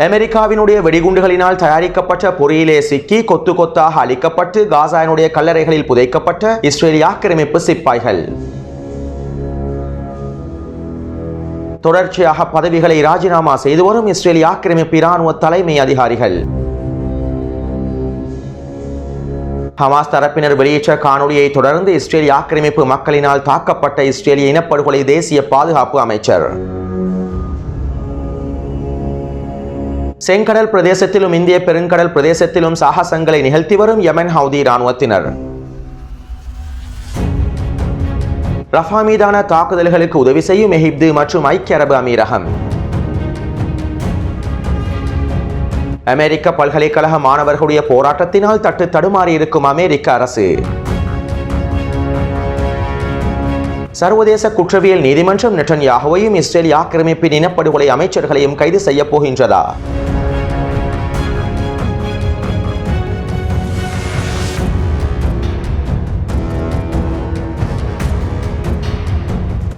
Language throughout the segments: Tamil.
அமெரிக்காவினுடைய வெடிகுண்டுகளினால் தயாரிக்கப்பட்ட பொறியிலே சிக்கி கொத்து கொத்தாக அளிக்கப்பட்டு காசாவினுடைய கல்லறைகளில் புதைக்கப்பட்ட இஸ்ரேலிய ஆக்கிரமிப்பு சிப்பாய்கள். தொடர்ச்சியாக பதவிகளை ராஜினாமா செய்து வரும் இஸ்ரேலிய ஆக்கிரமிப்பு இராணுவ தலைமை அதிகாரிகள். ஹமாஸ் தரப்பினர் வெளியிட்ட காணொலியை தொடர்ந்து இஸ்ரேலிய ஆக்கிரமிப்பு மக்களினால் தாக்கப்பட்ட இஸ்ரேலிய இனப்படுகொலை தேசிய பாதுகாப்பு அமைச்சர். செங்கடல் பிரதேசத்திலும் இந்திய பெருங்கடல் பிரதேசத்திலும் சாகசங்களை நிகழ்த்தி வரும் யமன் ஹவுதி இராணுவத்தினர். ரஃபா மீதான தாக்குதல்களுக்கு உதவி செய்யும் எகிப்து மற்றும் ஐக்கிய அரபு அமீரகம். அமெரிக்க பல்கலைக்கழக மாணவர்களுடைய போராட்டத்தினால் தட்டு தடுமாறி இருக்கும் அமெரிக்க அரசு. சர்வதேச குற்றவியல் நீதிமன்றம் நெட்டன்யாகுவையும் இஸ்ரேல் ஆக்கிரமிப்பின் இனப்படுகொலை அமைச்சர்களையும் கைது செய்யப் போகின்றதா?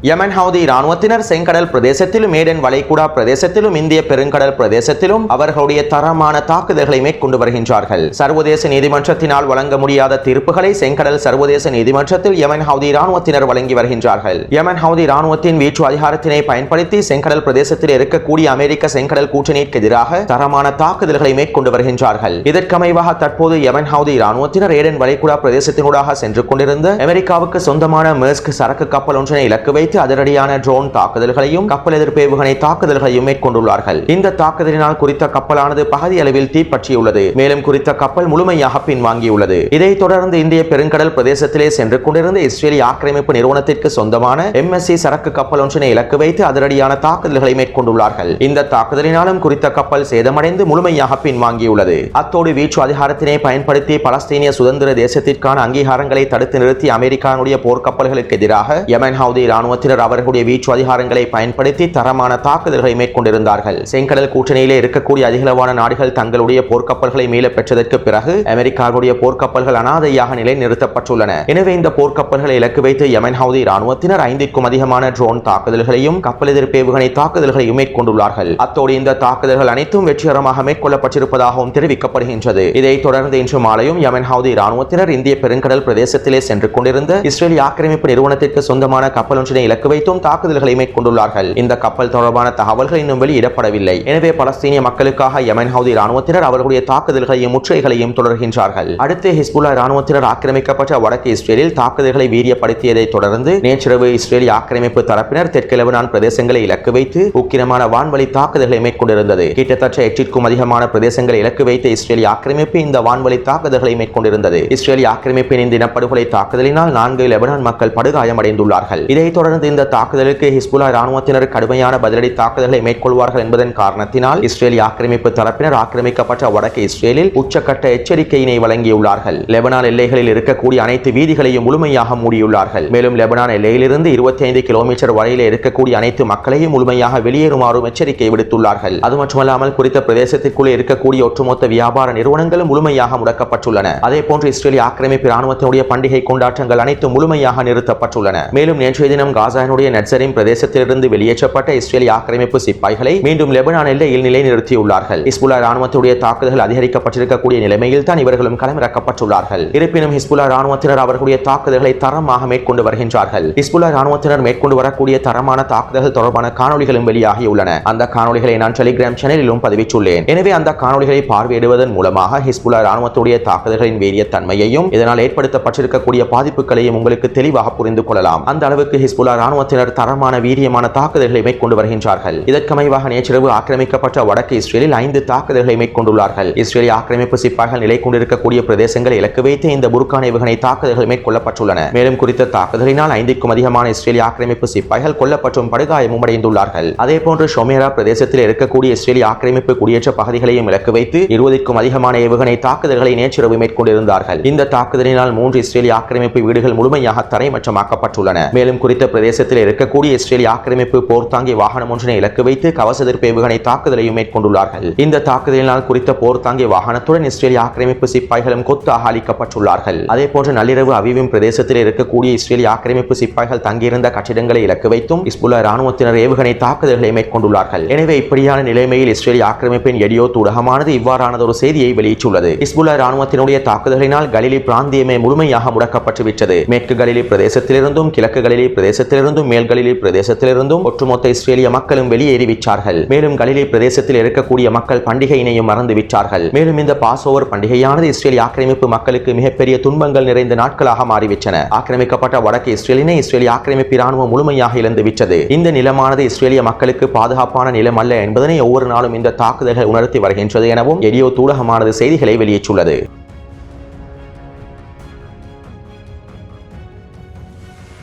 யமன் ஹவுதி இராணுவத்தினர் செங்கடல் பிரதேசத்திலும் ஏடன் வளைகுடா பிரதேசத்திலும் இந்திய பெருங்கடல் பிரதேசத்திலும் அவர்களுடைய தரமான தாக்குதல்களை மேற்கொண்டு வருகின்றார்கள் சர்வதேச நீதிமன்றத்தினால் வழங்க முடியாத தீர்ப்புகளை செங்கடல் சர்வதேச நீதிமன்றத்தில் யமன் ஹவுதி இராணுவத்தினர் வழங்கி வருகின்றார்கள் யமன் ஹவுதி இராணுவத்தின் வீச்சு அதிகாரத்தினை பயன்படுத்தி செங்கடல் பிரதேசத்தில் இருக்கக்கூடிய அமெரிக்க செங்கடல் கூட்டணிக்கு எதிராக தரமான தாக்குதல்களை மேற்கொண்டு வருகின்றார்கள் இதற்கமைவாக தற்போது யமன் ஹவுதி இராணுவத்தினர் ஏடன் வளைகுடா பிரதேசத்தினூடாக சென்று கொண்டிருந்த அமெரிக்காவுக்கு சொந்தமான மெர்ஸ்க் சரக்கு கப்பல் ஒன்றினை இலக்கு வைத்து வைத்து அதிரடியான ட்ரோன் தாக்குதல்களையும் கப்பல் எதிர்ப்பு ஏவுகணை தாக்குதல்களையும் மேற்கொண்டுள்ளார்கள். இந்த தாக்குதலினால் குறித்த கப்பலானது பகுதி அளவில் தீப்பற்றியுள்ளது. மேலும் குறித்த கப்பல் முழுமையாக பின்வாங்கியுள்ளது. இதைத் தொடர்ந்து இந்திய பெருங்கடல் பிரதேசத்திலே சென்று கொண்டிருந்த இஸ்ரேலிய ஆக்கிரமிப்பு நிறுவனத்திற்கு சொந்தமான எம்எஸ்சி சரக்கு கப்பல் ஒன்றினை இலக்கு வைத்து அதிரடியான தாக்குதல்களை மேற்கொண்டுள்ளார்கள். இந்த தாக்குதலினாலும் குறித்த கப்பல் சேதமடைந்து முழுமையாக பின்வாங்கியுள்ளது. அத்தோடு வீச்சு அதிகாரத்தினை பயன்படுத்தி பலஸ்தீனிய சுதந்திர தேசத்திற்கான அங்கீகாரங்களை தடுத்து நிறுத்தி அமெரிக்காவுடைய போர்க்கப்பல்களுக்கு எதிராக யமன் ஹவுதி இராணுவ இராணுவத்தினர் அவர்களுடைய வீச்சு அதிகாரங்களை பயன்படுத்தி தரமான தாக்குதல்களை மேற்கொண்டிருந்தார்கள். செங்கடல் கூட்டணியிலே இருக்கக்கூடிய அதிகளவான நாடுகள் தங்களுடைய போர்க்கப்பல்களை மீள பெற்றதற்கு பிறகு அமெரிக்காவுடைய போர்க்கப்பல்கள் அனாதையாக நிலை நிறுத்தப்பட்டுள்ளன எனவே இந்த போர்க்கப்பல்களை இலக்கு வைத்து யமன் ஹவுதி இராணுவத்தினர் ஐந்திற்கும் அதிகமான ட்ரோன் தாக்குதல்களையும் கப்பல் எதிர்ப்பேவுகணை தாக்குதல்களையும் மேற்கொண்டுள்ளார்கள். அத்தோடு இந்த தாக்குதல்கள் அனைத்தும் வெற்றிகரமாக மேற்கொள்ளப்பட்டிருப்பதாகவும் தெரிவிக்கப்படுகின்றது. இதைத் தொடர்ந்து இன்று மாலையும் யமன் ஹவுதி இராணுவத்தினர் இந்திய பெருங்கடல் பிரதேசத்திலே சென்று கொண்டிருந்த இஸ்ரேலிய ஆக்கிரமிப்பு நிறுவனத்திற்கு சொந்தமான கப்பல் ஒன்றினை இலக்கு வைத்தும் தாக்குதல்களை மேற்கொண்டுள்ளார்கள். இந்த கப்பல் தொடர்பான தகவல்கள் இன்னும் வெளியிடப்படவில்லை. எனவே பலஸ்தீனிய மக்களுக்காக யமன் ஹவுதி இராணுவத்தினர் அவர்களுடைய தாக்குதல்களையும் முற்றுகைகளையும் தொடர்கின்றார்கள். அடுத்து ஹிஸ்புல்லா இராணுவத்தினர் ஆக்கிரமிக்கப்பட்ட வடக்கு இஸ்ரேலில் தாக்குதல்களை வீரியப்படுத்தியதை தொடர்ந்து நேற்றிரவு இஸ்ரேலிய ஆக்கிரமிப்பு தரப்பினர் தெற்கு லெபனான் பிரதேசங்களை இலக்கு வைத்து உக்கிரமான வான்வழி தாக்குதல்களை மேற்கொண்டிருந்தது. கிட்டத்தட்ட எட்டிற்கும் அதிகமான பிரதேசங்களை இலக்கு வைத்து இஸ்ரேலிய ஆக்கிரமிப்பு இந்த வான்வழி தாக்குதல்களை மேற்கொண்டிருந்தது. இஸ்ரேலிய ஆக்கிரமிப்பின் இந்த இனப்படுகொலை தாக்குதலினால் நான்கு லெபனான் மக்கள் படுகாயமடைந்துள்ளார்கள். இதைத் தொடர்ந்து தொடர்ந்து இந்த தாக்குதலுக்கு ஹிஸ்புல்லா இராணுவத்தினர் கடுமையான பதிலடி தாக்குதலை மேற்கொள்வார்கள் என்பதன் காரணத்தினால் இஸ்ரேலிய ஆக்கிரமிப்பு தரப்பினர் ஆக்கிரமிக்கப்பட்ட வடக்கு இஸ்ரேலில் உச்சக்கட்ட எச்சரிக்கையினை வழங்கியுள்ளார்கள். லெபனான் எல்லைகளில் இருக்கக்கூடிய அனைத்து வீதிகளையும் முழுமையாக மூடியுள்ளார்கள். மேலும் லெபனான் எல்லையிலிருந்து இருபத்தி ஐந்து கிலோமீட்டர் வரையில் இருக்கக்கூடிய அனைத்து மக்களையும் முழுமையாக வெளியேறுமாறும் எச்சரிக்கை விடுத்துள்ளார்கள். அது மட்டுமல்லாமல் குறித்த பிரதேசத்திற்குள்ளே இருக்கக்கூடிய ஒட்டுமொத்த வியாபார நிறுவனங்களும் முழுமையாக முடக்கப்பட்டுள்ளன. அதே போன்று இஸ்ரேலிய ஆக்கிரமிப்பு ராணுவத்தினுடைய பண்டிகை கொண்டாட்டங்கள் அனைத்தும் முழுமையாக நிறுத்தப்பட்டுள்ளன. மேலும் நேற்றைய தினம் காசானுடைய நட்சரின் பிரதேசத்திலிருந்து வெளியேற்றப்பட்ட இஸ்ரேலிய ஆக்கிரமிப்பு சிப்பாய்களை மீண்டும் லெபனான் எல்லையில் நிலைநிறுத்தியுள்ளார்கள் ஹிஸ்புல்லா ராணுவத்துடைய தாக்குதல் அதிகரிக்கப்பட்டிருக்கக்கூடிய நிலைமையில் தான் இவர்களும் களமிறக்கப்பட்டுள்ளார்கள். இருப்பினும் ஹிஸ்புல்லா ராணுவத்தினர் அவர்களுடைய தாக்குதல்களை தரமாக மேற்கொண்டு வருகின்றார்கள். ஹிஸ்புல்லா ராணுவத்தினர் மேற்கொண்டு வரக்கூடிய தரமான தாக்குதல்கள் தொடர்பான காணொலிகளும் வெளியாகியுள்ளன. அந்த காணொலிகளை நான் டெலிகிராம் சேனலிலும் பதிவிட்டுள்ளேன். எனவே அந்த காணொலிகளை பார்வையிடுவதன் மூலமாக ஹிஸ்புல்லா ராணுவத்துடைய தாக்குதல்களின் வேரிய தன்மையையும் இதனால் ஏற்படுத்தப்பட்டிருக்கக்கூடிய பாதிப்புகளையும் உங்களுக்கு தெளிவாக புரிந்து கொள்ளலாம். அந்த அளவுக்கு ஹிஸ்புல்லா ராணுவத்தினர் தரமான வீரியமான தாக்குதல்களை மேற்கொண்டு வருகின்றார்கள். இதற்கமைவாக நேற்றிரவு ஆக்கிரமிக்கப்பட்ட வடக்கு இஸ்ரேலில் ஐந்து தாக்குதல்களை மேற்கொண்டுள்ளார்கள். இஸ்ரேலிய ஆக்கிரமிப்பு சிப்பாய்கள் நிலை கொண்டிருக்கக்கூடிய பிரதேசங்களை இலக்கு வைத்து இந்த புர்கான் ஏவுகணை தாக்குதல்கள் மேற்கொள்ளப்பட்டுள்ளன. மேலும் குறித்த தாக்குதலினால் ஐந்துக்கும் அதிகமான இஸ்ரேலிய ஆக்கிரமிப்பு சிப்பாய்கள் கொல்லப்பட்டும் படுகாயமும் அடைந்துள்ளார்கள். அதே போன்று ஷொமேரா பிரதேசத்தில் இருக்கக்கூடிய இஸ்ரேலிய ஆக்கிரமிப்பு குடியேற்ற பகுதிகளையும் இலக்கு வைத்து இருபதுக்கும் அதிகமான ஏவுகணை தாக்குதல்களை நேற்றிரவு மேற்கொண்டிருந்தார்கள். இந்த தாக்குதலினால் மூன்று இஸ்ரேலிய ஆக்கிரமிப்பு வீடுகள் முழுமையாக தரைமட்டமாக்கப்பட்டுள்ளன. மேலும் குறித்த பிரதேச பிரதேசத்தில் இருக்கக்கூடிய இஸ்ரேலிய ஆக்கிரமிப்பு போர்த்தாங்கி வாகனம் ஒன்றினை இலக்கு வைத்து கவச எதிர்ப்பு ஏவுகணை தாக்குதலையும் மேற்கொண்டுள்ளார்கள். இந்த தாக்குதலினால் குறித்த போர்த்தாங்கி வாகனத்துடன் இஸ்ரேலிய ஆக்கிரமிப்பு சிப்பாய்களும் கொத்தாக அளிக்கப்பட்டுள்ளார்கள். அதே போன்று நள்ளிரவு அவிவின் பிரதேசத்தில் இருக்கக்கூடிய இஸ்ரேலிய ஆக்கிரமிப்பு சிப்பாய்கள் தங்கியிருந்த கட்டிடங்களை இலக்கு வைத்தும் இஸ்புல்லா ராணுவத்தினர் ஏவுகணை தாக்குதல்களை மேற்கொண்டுள்ளார்கள். எனவே இப்படியான நிலைமையில் இஸ்ரேலிய ஆக்கிரமிப்பின் எடியோ ஊடகமானது இவ்வாறானது ஒரு செய்தியை வெளியிட்டுள்ளது. இஸ்புல்லா ராணுவத்தினுடைய தாக்குதலினால் கலிலி பிராந்தியமே முழுமையாக முடக்கப்பட்டு விட்டது மேற்கு கலிலி பிரதேசத்திலிருந்தும் கிழக்கு கலிலி பிரதேசத்திலிருந்தும் மேல் கலிலி பிரதேசத்திலிருந்தும் ஒட்டுமொத்த இஸ்ரேலிய மக்களும் வெளியேறி விட்டார்கள். மேலும் கலிலி பிரதேசத்தில் இருக்கக்கூடிய மக்கள் பண்டிகையினையும் மறந்து விட்டார்கள். மேலும் இந்த பாஸ் ஓவர் பண்டிகையானது இஸ்ரேலிய ஆக்கிரமிப்பு மக்களுக்கு மிகப்பெரிய துன்பங்கள் நிறைந்த நாட்களாக மாறிவிட்டன. ஆக்கிரமிக்கப்பட்ட வடக்கு இஸ்ரேலினை இஸ்ரேலிய ஆக்கிரமிப்பு இராணுவம் முழுமையாக இழந்து விட்டது. இந்த நிலமானது இஸ்ரேலிய மக்களுக்கு பாதுகாப்பான நிலம் அல்ல என்பதனை ஒவ்வொரு நாளும் இந்த தாக்குதல்கள் உணர்த்தி வருகின்றது எனவும் எடியோ தூடகமானது செய்திகளை வெளியிட்டுள்ளது.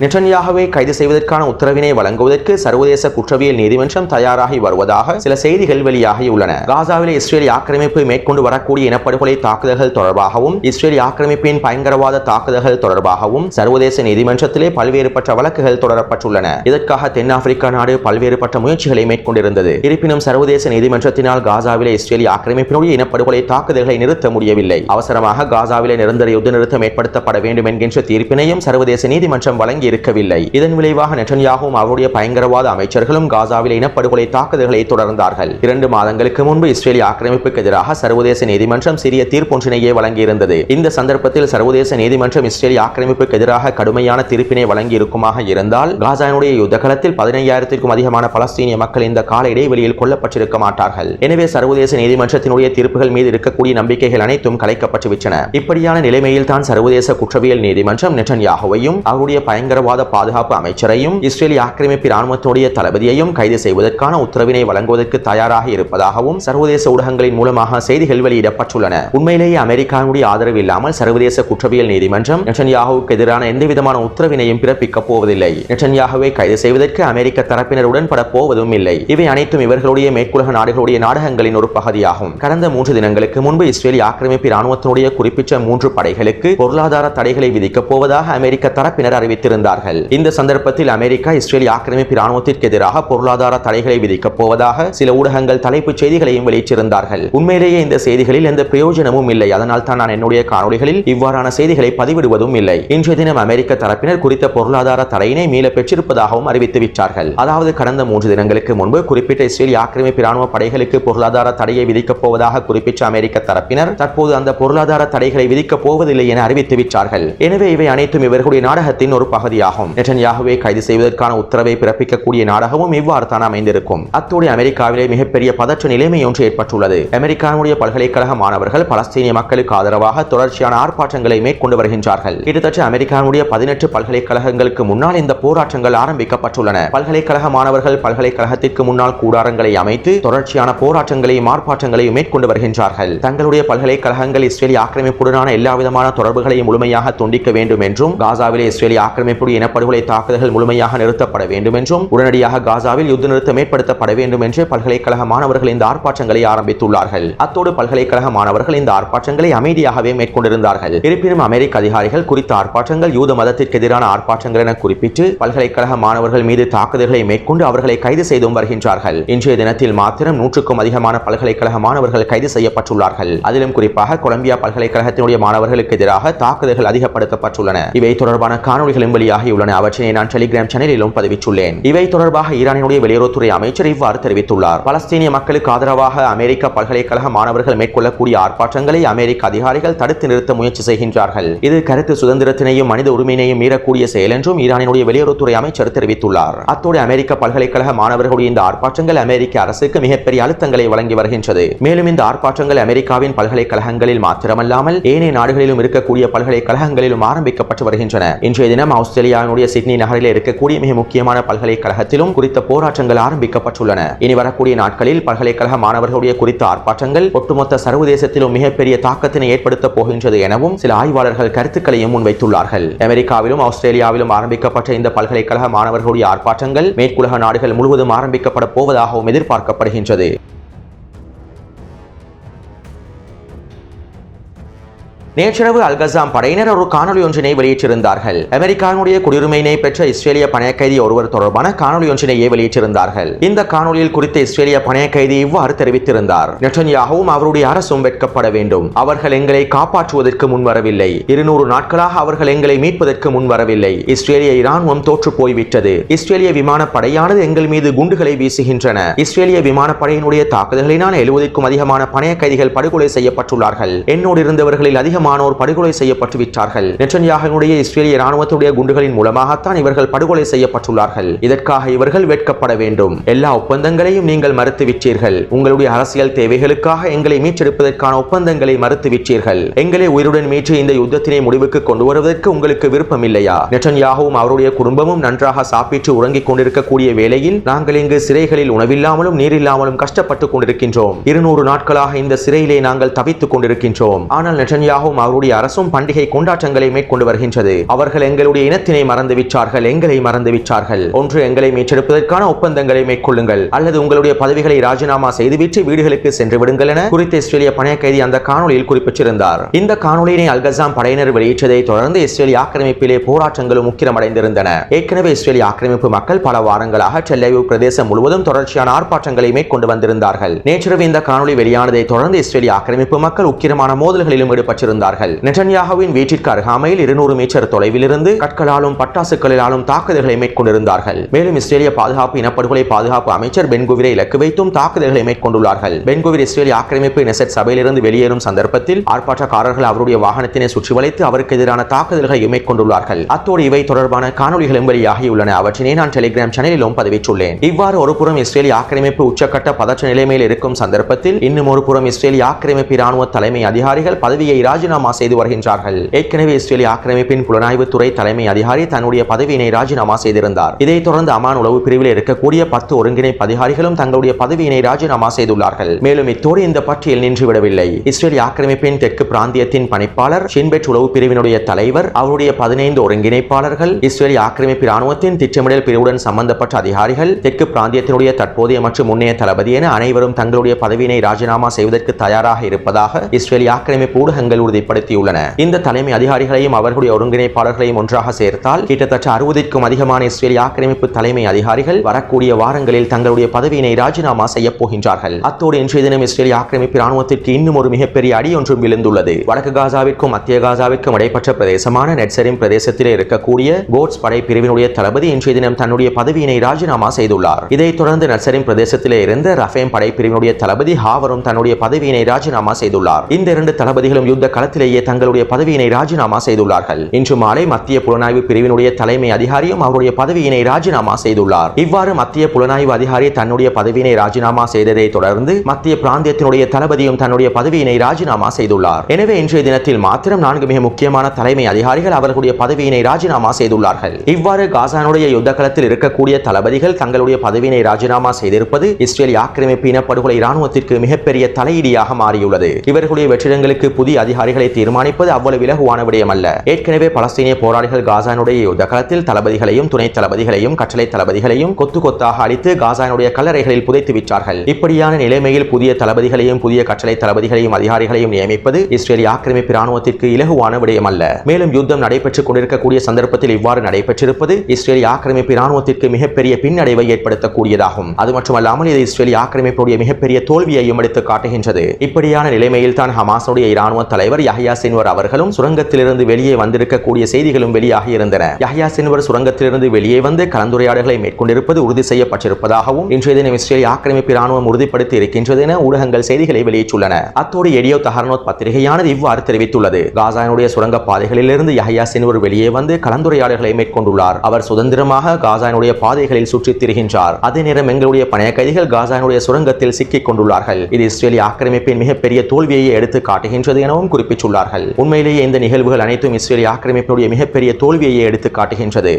நெட்டன்யாகவே கைது செய்வதற்கான உத்தரவினை வழங்குவதற்கு சர்வதேச குற்றவியல் நீதிமன்றம் தயாராகி வருவதாக சில செய்திகள் வெளியாகியுள்ளன. காசாவில் இஸ்ரேல் ஆக்கிரமிப்பு மேற்கொண்டு வரக்கூடிய இனப்படுகொலை தாக்குதல்கள் தொடர்பாகவும் இஸ்ரேல் ஆக்கிரமிப்பின் பயங்கரவாத தாக்குதல்கள் தொடர்பாகவும் சர்வதேச நீதிமன்றத்திலே பல்வேறுபட்ட வழக்குகள் தொடரப்பட்டுள்ளன. இதற்காக தென்னாப்பிரிக்கா நாடு பல்வேறுபட்ட முயற்சிகளை மேற்கொண்டிருந்தது. இருப்பினும் சர்வதேச நீதிமன்றத்தினால் காசாவிலே இஸ்ரேல் ஆக்கிரமிப்பினுடைய இனப்படுகொலை தாக்குதல்களை நிறுத்த முடியவில்லை. அவசரமாக காசாவிலே நிரந்தர யுத்த நிறுத்தம் ஏற்படுத்தப்பட வேண்டும் என்கின்ற தீர்ப்பினையும் சர்வதேச நீதிமன்றம் வழங்கி இருக்கவில்லை. இதன் விளைவாக நெட்டன்யாகவும் அவருடைய பயங்கரவாத அமைச்சர்களும் காசாவில் இனப்படுகொலை தாக்குதல்களை தொடர்ந்தார்கள். இரண்டு மாதங்களுக்கு முன்பு இஸ்ரேலிய ஆக்கிரமிப்புக்கு எதிராக சர்வதேச நீதிமன்றம் சிறிய தீர்ப்பொன்றினையே வழங்கியிருந்தது. இந்த சந்தர்ப்பத்தில் சர்வதேச நீதிமன்றம் இஸ்ரேலிய ஆக்கிரமிப்புக்கு எதிராக கடுமையான தீர்ப்பினை வழங்கி இருக்குமாக இருந்தால் காசாவினுடைய யுத்தகலத்தில் பதினையாயிரத்திற்கும் அதிகமான பலஸ்தீனிய மக்கள் இந்த கால இடைவெளியில் கொல்லப்பட்டிருக்க மாட்டார்கள். எனவே சர்வதேச நீதிமன்றத்தினுடைய தீர்ப்புகள் மீது இருக்கக்கூடிய நம்பிக்கைகள் அனைத்தும் கலைக்கப்பட்டுவிட்டன. இப்படியான நிலைமையில் தான் சர்வதேச குற்றவியல் நீதிமன்றம் நெட்டன்யாகுவையும் அவருடைய பயங்கர பயங்கரவாத பாதுகாப்பு அமைச்சரையும் இஸ்ரேலிய ஆக்கிரமிப்பு ராணுவத்தினுடைய தளபதியையும் கைது செய்வதற்கான உத்தரவினை வழங்குவதற்கு தயாராக இருப்பதாகவும் சர்வதேச ஊடகங்களின் மூலமாக செய்திகள் வெளியிடப்பட்டுள்ளன. உண்மையிலேயே அமெரிக்காவுடைய ஆதரவு இல்லாமல் சர்வதேச குற்றவியல் நீதிமன்றம் நெட்டன்யாகுவுக்கு எதிரான எந்தவிதமான உத்தரவினையும் பிறப்பிக்கப் போவதில்லை. நெட்டன்யாகுவை கைது செய்வதற்கு அமெரிக்க தரப்பினர் உடன்பட போவதும் இல்லை. இவை அனைத்தும் இவர்களுடைய மேற்குலக நாடுகளுடைய நாடகங்களின் ஒரு பகுதியாகும். கடந்த மூன்று தினங்களுக்கு முன்பு இஸ்ரேலிய ஆக்கிரமிப்பு ராணுவத்தினுடைய குறிப்பிட்ட மூன்று படைகளுக்கு பொருளாதார தடைகளை விதிக்கப் போவதாக அமெரிக்க தரப்பினர் அறிவித்திருந்தார் இருந்தார்கள் இந்த சந்தர்ப்பத்தில் அமெரிக்கா இஸ்ரேல் ஆக்கிரமிப்பு ராணுவத்திற்கு எதிராக பொருளாதார தடைகளை விதிக்கப் போவதாக சில ஊடகங்கள் தலைப்புச் செய்திகளையும் வெளியிட்டிருந்தார்கள். உண்மையிலேயே இந்த செய்திகளில் எந்த பிரயோஜனமும் இல்லை. அதனால் தான் நான் என்னுடைய காணொலிகளில் இவ்வாறான செய்திகளை பதிவிடுவதும் இல்லை. இன்றைய தினம் அமெரிக்க தரப்பினர் குறித்த பொருளாதார தடையினை மீள பெற்றிருப்பதாகவும் அறிவித்து விட்டார்கள். அதாவது கடந்த மூன்று தினங்களுக்கு முன்பு குறிப்பிட்ட இஸ்ரேல் ஆக்கிரமிப்பு ராணுவ படைகளுக்கு பொருளாதார தடையை விதிக்கப் போவதாக குறிப்பிட்ட அமெரிக்க தரப்பினர் தற்போது அந்த பொருளாதார தடைகளை விதிக்கப் போவதில்லை என அறிவித்து விட்டார்கள். எனவே இவை அனைத்தும் இவர்களுடைய நாடகத்தின் ஒரு பகுதி. பகுதியாகும் நெட்டன்யாகுவை கைது செய்வதற்கான உத்தரவை பிறப்பிக்கக்கூடிய நாடகமும் இவ்வாறு தான் அமைந்திருக்கும். அத்தோடு அமெரிக்காவிலே மிகப்பெரிய பதற்ற நிலைமை ஒன்று ஏற்பட்டுள்ளது. அமெரிக்காவுடைய பல்கலைக்கழக மாணவர்கள் பலஸ்தீனிய மக்களுக்கு ஆதரவாக தொடர்ச்சியான ஆர்ப்பாட்டங்களை மேற்கொண்டு வருகின்றார்கள். கிட்டத்தட்ட அமெரிக்காவுடைய பதினெட்டு பல்கலைக்கழகங்களுக்கு முன்னால் இந்த போராட்டங்கள் ஆரம்பிக்கப்பட்டுள்ளன. பல்கலைக்கழக மாணவர்கள் பல்கலைக்கழகத்திற்கு முன்னால் கூடாரங்களை அமைத்து தொடர்ச்சியான போராட்டங்களையும் ஆர்ப்பாட்டங்களையும் மேற்கொண்டு வருகின்றார்கள். தங்களுடைய பல்கலைக்கழகங்கள் இஸ்ரேலிய ஆக்கிரமிப்புடனான எல்லா விதமான தொடர்புகளையும் முழுமையாக துண்டிக்க வேண்டும் என்றும் காசாவிலே இஸ்ரேலிய ஆக்கிரமிப்பு நடத்தக்கூடிய இனப்படுகொலை தாக்குதல்கள் முழுமையாக நிறுத்தப்பட வேண்டும் என்றும் உடனடியாக காசாவில் யுத்த நிறுத்தம் ஏற்படுத்தப்பட வேண்டும் என்று பல்கலைக்கழக மாணவர்கள் இந்த ஆர்ப்பாட்டங்களை ஆரம்பித்துள்ளார்கள். அத்தோடு பல்கலைக்கழக மாணவர்கள் இந்த ஆர்ப்பாட்டங்களை அமைதியாகவே மேற்கொண்டிருந்தார்கள். இருப்பினும் அமெரிக்க அதிகாரிகள் குறித்த ஆர்ப்பாட்டங்கள் யூத மதத்திற்கு எதிரான ஆர்ப்பாட்டங்கள் என குறிப்பிட்டு பல்கலைக்கழக மாணவர்கள் மீது தாக்குதல்களை மேற்கொண்டு அவர்களை கைது செய்தும் வருகின்றார்கள். இன்றைய தினத்தில் மாத்திரம் நூற்றுக்கும் அதிகமான பல்கலைக்கழக மாணவர்கள் கைது செய்யப்பட்டுள்ளார்கள். அதிலும் குறிப்பாக கொலம்பியா பல்கலைக்கழகத்தினுடைய மாணவர்களுக்கு எதிராக தாக்குதல்கள் அதிகப்படுத்தப்பட்டுள்ளன. இவை தொடர்பான காணொலிகளும் வெளியாக வெளியாகியுள்ளன. அவற்றினை நான் டெலிகிராம் சேனலிலும் பதிவிட்டுள்ளேன். இவை தொடர்பாக ஈரானினுடைய வெளியுறவுத்துறை அமைச்சர் இவ்வாறு தெரிவித்துள்ளார். பலஸ்தீனிய மக்களுக்கு ஆதரவாக அமெரிக்க பல்கலைக்கழக மாணவர்கள் மேற்கொள்ளக்கூடிய ஆர்ப்பாட்டங்களை அமெரிக்க அதிகாரிகள் தடுத்து நிறுத்த முயற்சி செய்கின்றார்கள். இது கருத்து சுதந்திரத்தினையும் மனித உரிமையினையும் மீறக்கூடிய செயல் என்றும் ஈரானினுடைய வெளியுறவுத்துறை அமைச்சர் தெரிவித்துள்ளார். அத்தோடு அமெரிக்க பல்கலைக்கழக மாணவர்களுடைய இந்த ஆர்ப்பாட்டங்கள் அமெரிக்க அரசுக்கு மிகப்பெரிய அழுத்தங்களை வழங்கி வருகின்றது. மேலும் இந்த ஆர்ப்பாட்டங்கள் அமெரிக்காவின் பல்கலைக்கழகங்களில் மாத்திரமல்லாமல் ஏனைய நாடுகளிலும் இருக்கக்கூடிய பல்கலைக்கழகங்களிலும் ஆரம்பிக்கப்பட்டு வருகின்றன. இன்றைய தினம் ஆஸ்திரேலியா ஆஸ்திரேலியாவுடைய சிட்னி நகரில் இருக்கக்கூடிய மிக முக்கியமான பல்கலைக்கழகத்திலும் குறித்த போராட்டங்கள் ஆரம்பிக்கப்பட்டுள்ளன. இனி வரக்கூடிய நாட்களில் பல்கலைக்கழக மாணவர்களுடைய குறித்த ஆர்ப்பாட்டங்கள் ஒட்டுமொத்த சர்வதேசத்திலும் மிகப்பெரிய தாக்கத்தினை ஏற்படுத்தப் போகின்றது எனவும் சில ஆய்வாளர்கள் கருத்துக்களையும் முன்வைத்துள்ளார்கள். அமெரிக்காவிலும் ஆஸ்திரேலியாவிலும் ஆரம்பிக்கப்பட்ட இந்த பல்கலைக்கழக மாணவர்களுடைய ஆர்ப்பாட்டங்கள் மேற்குலக நாடுகள் முழுவதும் ஆரம்பிக்கப்பட போவதாகவும் எதிர்பார்க்கப்படுகின்றது. நேற்றிரவு அல்கசாம் படையினர் ஒரு காணொலி ஒன்றினை வெளியிட்டிருந்தார்கள். அமெரிக்காவினுடைய குடியுரிமையினை பெற்ற இஸ்ரேலிய பணைய கைதி ஒருவர் தொடர்பான காணொலி ஒன்றினையே வெளியிட்டிருந்தார்கள். இந்த காணொலியில் குறித்த இஸ்ரேலிய பணைய கைதி இவ்வாறு தெரிவித்திருந்தார். நெட்டன்யாகவும் அவருடைய அரசும் வெட்கப்பட வேண்டும். அவர்கள் எங்களை காப்பாற்றுவதற்கு முன்வரவில்லை. இருநூறு நாட்களாக அவர்கள் எங்களை மீட்பதற்கு முன்வரவில்லை. இஸ்ரேலிய இராணுவம் தோற்று போய்விட்டது. இஸ்ரேலிய விமானப்படையானது எங்கள் மீது குண்டுகளை வீசுகின்றன. இஸ்ரேலிய விமானப்படையினுடைய தாக்குதல்களினால் எழுபதுக்கும் அதிகமான பணைய கைதிகள் படுகொலை செய்யப்பட்டுள்ளார்கள். என்னோடு இருந்தவர்களில் அதிகம் அதிகமானோர் படுகொலை செய்யப்பட்டு விட்டார்கள் நெட்டன்யாகனுடைய இஸ்ரேலிய ராணுவத்துடைய குண்டுகளின் மூலமாகத்தான் இவர்கள் படுகொலை செய்யப்பட்டுள்ளார்கள். இதற்காக இவர்கள் வெட்கப்பட வேண்டும். எல்லா ஒப்பந்தங்களையும் நீங்கள் மறுத்து விட்டீர்கள் உங்களுடைய அரசியல் தேவைகளுக்காக எங்களை மீட்டெடுப்பதற்கான ஒப்பந்தங்களை மறுத்து விட்டீர்கள் எங்களை உயிருடன் மீட்டு இந்த யுத்தத்தினை முடிவுக்கு கொண்டு வருவதற்கு உங்களுக்கு விருப்பம் இல்லையா நெட்டன்யாகவும் அவருடைய குடும்பமும் நன்றாக சாப்பிட்டு உறங்கிக் கொண்டிருக்கக்கூடிய வேளையில் நாங்கள் இங்கு சிறைகளில் உணவில்லாமலும் நீரில்லாமலும் கஷ்டப்பட்டுக் கொண்டிருக்கின்றோம். இருநூறு நாட்களாக இந்த சிறையிலே நாங்கள் தவித்துக் கொண்டிருக்கின்றோம். ஆனால் நெட்டன்யாகவும் அவருடைய அரசும் பண்டிகை கொண்டாட்டங்களை மேற்கொண்டு வருகின்றது. அவர்கள் எங்களுடைய இனத்தினை மறந்து விட்டார்கள் எங்களை மறந்து விட்டார்கள். ஒன்று எங்களை மீட்டெடுப்பதற்கான ஒப்பந்தங்களை மேற்கொள்ளுங்கள். அல்லது உங்களுடைய பதவிகளை ராஜினாமா செய்துவிட்டு வீடுகளுக்கு சென்று விடுங்கள் என குறித்த இஸ்ரேலிய பணைய கைதி அந்த காணொலியில் குறிப்பிட்டிருந்தார். இந்த காணொலியினை அல்கசாம் படையினர் வெளியிட்டதை தொடர்ந்து இஸ்ரேலிய ஆக்கிரமிப்பிலே போராட்டங்களும் முக்கிரமடைந்திருந்தன. ஏற்கனவே இஸ்ரேலிய ஆக்கிரமிப்பு மக்கள் பல வாரங்களாக டெல்லவிவ் பிரதேசம் முழுவதும் தொடர்ச்சியான ஆர்ப்பாட்டங்களை மேற்கொண்டு வந்திருந்தார்கள். நேற்றிரவு இந்த காணொலி வெளியானதை தொடர்ந்து இஸ்ரேலிய ஆக்கிரமிப்பு மக்கள் உக்கிரமான மோதல்களிலும் ஈடுபட்டிருந்தார்கள் நெட்டன்யாகுவின் வீட்டிற்கு அருகாமையில் இருநூறு மீட்டர் தொலைவில் இருந்து கற்களாலும் பட்டாசுகளிலாலும் தாக்குதல்களை மேற்கொண்டிருந்தார்கள். மேலும் இஸ்ரேலிய பாதுகாப்பு இனப்படுகொலை பாதுகாப்பு அமைச்சர் பென்குவிரை இலக்கு வைத்தும் தாக்குதல்களை மேற்கொண்டுள்ளார்கள். பென்குவிர் இஸ்ரேலிய ஆக்கிரமிப்பு நெசட் சபையிலிருந்து வெளியேறும் சந்தர்ப்பத்தில் ஆர்ப்பாட்டக்காரர்கள் அவருடைய வாகனத்தினை சுற்றி வளைத்து அவருக்கு எதிரான தாக்குதல்களை மேற்கொண்டுள்ளார்கள். அத்தோடு இவை தொடர்பான காணொலிகளும் வெளியாகியுள்ளன. அவற்றினை நான் டெலிகிராம் சேனலிலும் பதிவிட்டுள்ளேன். இவ்வாறு ஒரு புறம் இஸ்ரேலிய ஆக்கிரமிப்பு உச்சக்கட்ட பதற்ற நிலைமையில் இருக்கும் சந்தர்ப்பத்தில் இன்னும் ஒரு புறம் இஸ்ரேலிய ஆக்கிரமிப்பு இராணுவ தலைமை அதிகாரிகள் பதவியை ராஜினாமா செய்து வருகின்றார்கள். ஏற்கனவே இஸ்ரேலிய ஆக்கிரமிப்பின் புலனாய்வுத்துறை தலைமை அதிகாரி தன்னுடைய பதவியினை ராஜினாமா செய்திருந்தார். இதைத் தொடர்ந்து அமான் உளவு பிரிவில் இருக்கக்கூடிய பத்து ஒருங்கிணைப்பு அதிகாரிகளும் தங்களுடைய பதவியினை ராஜினாமா செய்துள்ளார்கள். மேலும் இத்தோடு இந்த பட்டியல் நின்றுவிடவில்லை. இஸ்ரேலிய ஆக்கிரமிப்பின் தெற்கு பிராந்தியத்தின் பணிப்பாளர் ஷின்பெட் உளவு பிரிவினுடைய தலைவர் அவருடைய பதினைந்து ஒருங்கிணைப்பாளர்கள் இஸ்ரேலிய ஆக்கிரமிப்பு இராணுவத்தின் திட்டமிடல் பிரிவுடன் சம்பந்தப்பட்ட அதிகாரிகள் தெற்கு பிராந்தியத்தினுடைய தற்போதைய மற்றும் முன்னைய தளபதி என அனைவரும் தங்களுடைய பதவியினை ராஜினாமா செய்வதற்கு தயாராக இருப்பதாக இஸ்ரேலிய ஆக்கிரமிப்பு ஊடகங்கள் வெளிப்படுத்தியுள்ளன. இந்த தலைமை அதிகாரிகளையும் அவர்களுடைய ஒருங்கிணைப்பாளர்களையும் ஒன்றாக சேர்த்தால் கிட்டத்தட்ட அறுபதிற்கும் அதிகமான இஸ்ரேலிய ஆக்கிரமிப்பு தலைமை அதிகாரிகள் வரக்கூடிய வாரங்களில் தங்களுடைய பதவியினை ராஜினாமா செய்ய போகின்றார்கள். அத்தோடு இன்றைய தினம் இஸ்ரேலிய ஆக்கிரமிப்பு ராணுவத்திற்கு இன்னும் ஒரு மிகப்பெரிய அடி ஒன்றும் விழுந்துள்ளது. வடக்கு காசாவிற்கும் மத்திய காசாவிற்கும் இடைப்பட்ட பிரதேசமான நெட்சரின் பிரதேசத்திலே இருக்கக்கூடிய கோட்ஸ் படை பிரிவினுடைய தளபதி இன்றைய தினம் தன்னுடைய பதவியினை ராஜினாமா செய்துள்ளார். இதைத் தொடர்ந்து நட்சரிம் பிரதேசத்திலே இருந்த ரஃபேம் படை பிரிவினுடைய தளபதி ஹாவரும் தன்னுடைய பதவியினை ராஜினாமா செய்துள்ளார். இந்த இரண்டு தளபதிகளும் யுத்த களத்தில் களத்திலேயே தங்களுடைய பதவியினை ராஜினாமா செய்துள்ளார்கள். இன்று மாலை மத்திய புலனாய்வு பிரிவினுடைய தலைமை அதிகாரியும் அவருடைய பதவியினை ராஜினாமா செய்துள்ளார். இவ்வாறு மத்திய புலனாய்வு அதிகாரி தன்னுடைய பதவியினை ராஜினாமா செய்ததை தொடர்ந்து மத்திய பிராந்தியத்தினுடைய தளபதியும் தன்னுடைய பதவியினை ராஜினாமா செய்துள்ளார். எனவே இன்றைய தினத்தில் மாத்திரம் நான்கு மிக முக்கியமான தலைமை அதிகாரிகள் அவர்களுடைய பதவியினை ராஜினாமா செய்துள்ளார்கள். இவ்வாறு காசானுடைய யுத்த களத்தில் இருக்கக்கூடிய தளபதிகள் தங்களுடைய பதவியினை ராஜினாமா செய்திருப்பது இஸ்ரேல் ஆக்கிரமிப்பு இனப்படுகொலை இராணுவத்திற்கு மிகப்பெரிய தலையீடியாக மாறியுள்ளது. இவர்களுடைய வெற்றிடங்களுக்கு புதிய அதிகாரி அதிகாரிகளை தீர்மானிப்பது அவ்வளவு இலகுவான விடயமல்ல. ஏற்கனவே பலஸ்தீனிய போராளிகள் காசானுடைய யுத்த களத்தில் தளபதிகளையும் துணை தளபதிகளையும் கட்டளை தளபதிகளையும் கொத்து கொத்தாக அழித்து காசானுடைய கல்லறைகளில் புதைத்து விட்டார்கள். இப்படியான நிலைமையில் புதிய தளபதிகளையும் புதிய கட்டளை தளபதிகளையும் அதிகாரிகளையும் நியமிப்பது இஸ்ரேலிய ஆக்கிரமிப்பு ராணுவத்திற்கு இலகுவான விடயமல்ல. மேலும் யுத்தம் நடைபெற்றுக் கொண்டிருக்கக்கூடிய சந்தர்ப்பத்தில் இவ்வாறு நடைபெற்றிருப்பது இஸ்ரேலிய ஆக்கிரமிப்பு ராணுவத்திற்கு மிகப்பெரிய பின்னடைவை ஏற்படுத்தக்கூடியதாகும். அது மட்டுமல்லாமல் இது இஸ்ரேலிய ஆக்கிரமிப்புடைய மிகப்பெரிய தோல்வியையும் எடுத்து காட்டுகின்றது. இப்படியான நிலைமையில் தான் ஹமாஸுடைய இராணுவ தலைவர் யஹ்யா சின்வர் அவர்களும் சுரங்கத்திலிருந்து வெளியே வந்திருக்கக்கூடிய செய்திகளும் வெளியாகி இருந்தன. யஹ்யா சின்வர் சுரங்கத்திலிருந்து வெளியே வந்து கலந்துரையாடல்களை மேற்கொண்டிருப்பது உறுதி செய்யப்பட்டிருப்பதாகவும் இன்றைய தினம் இஸ்ரேல் ஆக்கிரமிப்பு ராணுவம் உறுதிப்படுத்தி இருக்கின்றது என ஊடகங்கள் செய்திகளை வெளியிட்டுள்ளன. அத்தோடு எடியோ தஹர்னோத் பத்திரிகையானது இவ்வாறு தெரிவித்துள்ளது. காசானுடைய சுரங்க பாதைகளிலிருந்து யஹ்யா சின்வர் வெளியே வந்து கலந்துரையாடல்களை மேற்கொண்டுள்ளார். அவர் சுதந்திரமாக காசானுடைய பாதைகளில் சுற்றித் திரிகின்றார். அதே நேரம் எங்களுடைய பணைய கைதிகள் காசானுடைய சுரங்கத்தில் சிக்கிக் கொண்டுள்ளார்கள். இது இஸ்ரேலிய ஆக்கிரமிப்பின் மிகப்பெரிய தோல்வியை எடுத்து காட்டுகின்றது எனவும் குறிப்பிட்டுள்ளார்கள் உண்மையிலேயே இந்த நிகழ்வுகள் அனைத்தும் இஸ்ரேலிய ஆக்கிரமிப்பினுடைய மிகப்பெரிய தோல்வியை எடுத்து காட்டுகின்றது.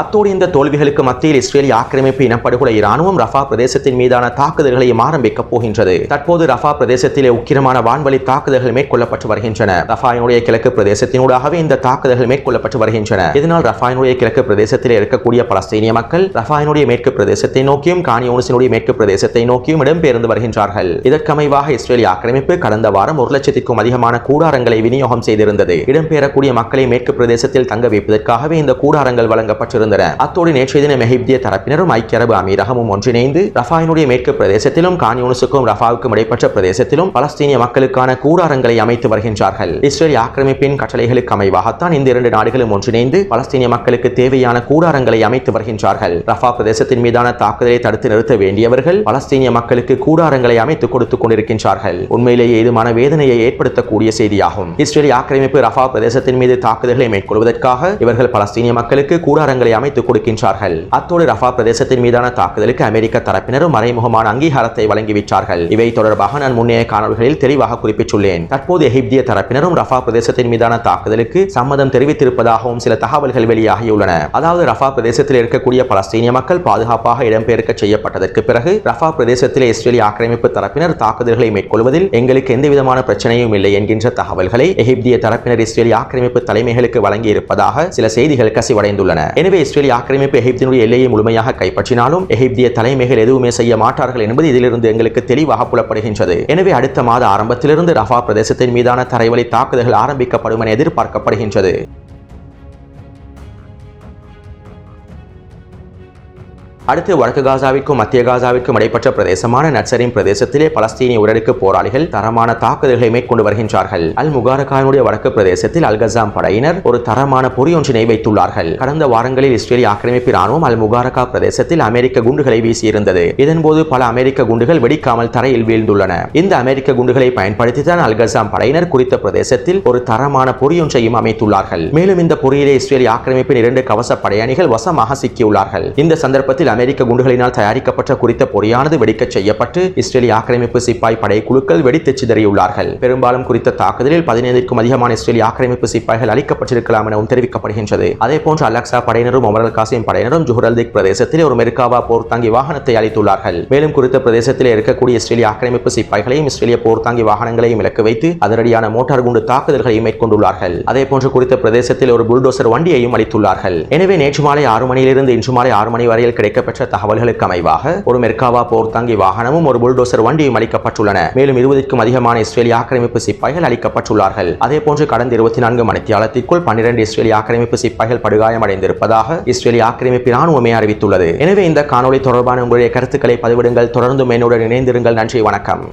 அத்தோடு இந்த தோல்விகளுக்கு மத்தியில் இஸ்ரேலிய ஆக்கிரமிப்பு இனப்படுகொலை இராணுவம் ரஃபா பிரதேசத்தின் மீதான தாக்குதல்களையும் ஆரம்பிக்கப் போகின்றது. தற்போது ரஃபா பிரதேசத்திலே உக்கிரமான வான்வழி தாக்குதல்கள் மேற்கொள்ளப்பட்டு வருகின்றன. ரஃபாயினுடைய கிழக்கு பிரதேசத்தினூடாகவே இந்த தாக்குதல்கள் மேற்கொள்ளப்பட்டு வருகின்றன. இதனால் ரஃபாயினுடைய கிழக்கு பிரதேசத்திலே இருக்கக்கூடிய பலஸ்தீனிய மக்கள் ரஃபாயினுடைய மேற்கு பிரதேசத்தை நோக்கியும் கானியோனிசினுடைய மேற்கு பிரதேசத்தை நோக்கியும் இடம்பெயர்ந்து வருகின்றார்கள். இதற்கமைவாக இஸ்ரேலிய ஆக்கிரமிப்பு கடந்த வாரம் ஒரு லட்சத்திற்கும் அதிகமான கூடாரங்களை விநியோகம் செய்திருந்தது. இடம்பெயரக்கூடிய மக்களை மேற்கு பிரதேசத்தில் தங்க வைப்பதற்காகவே இந்த கூடாரங்கள் வழங்கப்பட்டிருந்தன அத்தோடு நேற்றைய தினம் எகிப்திய தரப்பினரும் ஐக்கிய அரபு அமீரகமும் ஒன்றிணைந்து ரஃபாயினுடைய மேற்கு பிரதேசத்திலும் கான்யூனுசுக்கும் ரஃபாவுக்கும் இடைப்பட்ட பிரதேசத்திலும் பலஸ்தீனிய மக்களுக்கான கூடாரங்களை அமைத்து வருகின்றார்கள். இஸ்ரேல் ஆக்கிரமிப்பின் கட்டளைகளுக்கு அமைவாகத்தான் இந்த இரண்டு நாடுகளும் ஒன்றிணைந்து பலஸ்தீனிய மக்களுக்கு தேவையான கூடாரங்களை அமைத்து வருகின்றார்கள். ரஃபா பிரதேசத்தின் மீதான தாக்குதலை தடுத்து நிறுத்த வேண்டியவர்கள் பலஸ்தீனிய மக்களுக்கு கூடாரங்களை அமைத்துக் கொடுத்துக் கொண்டிருக்கின்றார்கள். உண்மையிலேயே இது மனவேதனையை ஏற்படுத்தக்கூடிய செய்தியாகும். இஸ்ரேல் ஆக்கிரமிப்பு ரஃபா பிரதேசத்தின் மீது தாக்குதல்களை மேற்கொள்வதற்காக இவர்கள் பலஸ்தீனிய மக்களுக்கு கூடாரங்களை அமைத்துக் கொடுக்கின்றார்கள். அத்தோடு ரஃபா பிரதேசத்தின் மீதான தாக்குதலுக்கு அமெரிக்க தரப்பினரும் மறைமுகமான அங்கீகாரத்தை வழங்கிவிட்டார்கள். இவை தொடர்பாக நான் முன்னைய காணொலிகளில் தெளிவாக குறிப்பிட்டுள்ளேன். தற்போது எகிப்திய தரப்பினரும் ரஃபா பிரதேசத்தின் மீதான தாக்குதலுக்கு சம்மதம் தெரிவித்திருப்பதாகவும் சில தகவல்கள் வெளியாகியுள்ளன. அதாவது ரஃபா பிரதேசத்தில் இருக்கக்கூடிய பலஸ்தீனிய மக்கள் பாதுகாப்பாக இடம்பெயர்க்க செய்யப்பட்டதற்கு பிறகு ரஃபா பிரதேசத்திலே இஸ்ரேலிய ஆக்கிரமிப்பு தரப்பினர் தாக்குதல்களை மேற்கொள்வதில் எங்களுக்கு எந்தவிதமான பிரச்சனையும் இல்லை என்கின்ற தகவல்களை எகிப்திய தரப்பினர் இஸ்ரேலிய ஆக்கிரமிப்பு தலைமைகளுக்கு வழங்கியிருப்பதாக சில செய்திகள் கசிவடைந்துள்ளன. எனவே இஸ்ரேலிய ஆக்கிரமிப்பு எகிப்தினுடைய எல்லையை முழுமையாக கைப்பற்றினாலும் எகிப்திய தலைமைகள் எதுவுமே செய்ய மாட்டார்கள் என்பது இதிலிருந்து எங்களுக்கு தெளிவாக புலப்படுகின்றது. எனவே அடுத்த மாத ஆரம்பத்திலிருந்து ரஃபா பிரதேசத்தின் மீதான தரைவழி தாக்குதல்கள் ஆரம்பிக்கப்படும் என எதிர்பார்க்கப்படுகின்றது. அடுத்து வடக்கு காசாவிற்கும் மத்திய காசாவிற்கும் இடைப்பட்ட பிரதேசமான நட்சரின் பிரதேசத்திலே பலஸ்தீனிய உடலுக்கு போராளிகள் தரமான தாக்குதல்களை மேற்கொண்டு வருகின்றார்கள். அல் முகாரகானுடைய வடக்கு பிரதேசத்தில் அல் கசாம் படையினர் ஒரு தரமான பொறியொன்றினை வைத்துள்ளார்கள். கடந்த வாரங்களில் இஸ்ரேலிய ஆக்கிரமிப்பு ராணுவம் அல் முகாரகா பிரதேசத்தில் அமெரிக்க குண்டுகளை வீசியிருந்தது. இதன்போது பல அமெரிக்க குண்டுகள் வெடிக்காமல் தரையில் வீழ்ந்துள்ளன. இந்த அமெரிக்க குண்டுகளை பயன்படுத்திதான் அல் கசாம் படையினர் குறித்த பிரதேசத்தில் ஒரு தரமான பொறியொன்றையும் அமைத்துள்ளார்கள். மேலும் இந்த பொறியிலே இஸ்ரேலிய ஆக்கிரமிப்பின் இரண்டு கவச படையணிகள் வசமாக சிக்கியுள்ளார்கள். இந்த சந்தர்ப்பத்தில் அமெரிக்க குண்டுகளினால் தயாரிக்கப்பட்ட குறித்த பொறியானது வெடிக்கச் செய்யப்பட்டு இஸ்ரேலிய ஆக்கிரமிப்பு சிப்பாய் படை குழுக்கள் வெடித்து சிதறியுள்ளார்கள். பெரும்பாலும் குறித்த தாக்குதலில் பதினைந்திற்கும் அதிகமான இஸ்ரேலிய ஆக்கிரமிப்பு சிப்பாய்கள் அளிக்கப்பட்டிருக்கலாம் எனவும் தெரிவிக்கப்படுகின்றது. அதே போன்று அலக்சா படையினரும் ஒமரல் காசிம் படையினரும் ஜுஹரல்திக் பிரதேசத்தில் ஒரு மெர்காவா போர்த்தாங்கி வாகனத்தை அளித்துள்ளார்கள் மேலும் குறித்த பிரதேசத்தில் இருக்கக்கூடிய இஸ்ரேலிய ஆக்கிரமிப்பு சிப்பாய்களையும் இஸ்ரேலிய போர்த்தாங்கி வாகனங்களையும் இலக்கு வைத்து அதிரடியான மோட்டார் குண்டு தாக்குதல்களையும் மேற்கொண்டுள்ளார்கள். அதே போன்று குறித்த பிரதேசத்தில் ஒரு புல்டோசர் வண்டியையும் அளித்துள்ளார்கள் எனவே நேற்று மாலை ஆறு மணியிலிருந்து இன்று மாலை ஆறு மணி வரையில் கிடைக்க கிடைக்கப்பெற்ற தகவல்களுக்கு அமைவாக ஒரு மெர்காவா போர்த்தாங்கி வாகனமும் ஒரு புல்டோசர் வண்டியும் அளிக்கப்பட்டுள்ளன. மேலும் இருபதுக்கும் அதிகமான இஸ்ரேலிய ஆக்கிரமிப்பு சிப்பாய்கள் அளிக்கப்பட்டுள்ளார்கள். அதே போன்று கடந்த இருபத்தி நான்கு மணித்தியாலத்திற்குள் பன்னிரண்டு இஸ்ரேலிய ஆக்கிரமிப்பு சிப்பாய்கள் படுகாயமடைந்திருப்பதாக இஸ்ரேலிய ஆக்கிரமிப்பு ராணுவமே அறிவித்துள்ளது. எனவே இந்த காணொலி தொடர்பான உங்களுடைய கருத்துக்களை பதிவிடுங்கள். தொடர்ந்து என்னுடன் இணைந்திருங்கள். நன்றி வணக்கம்.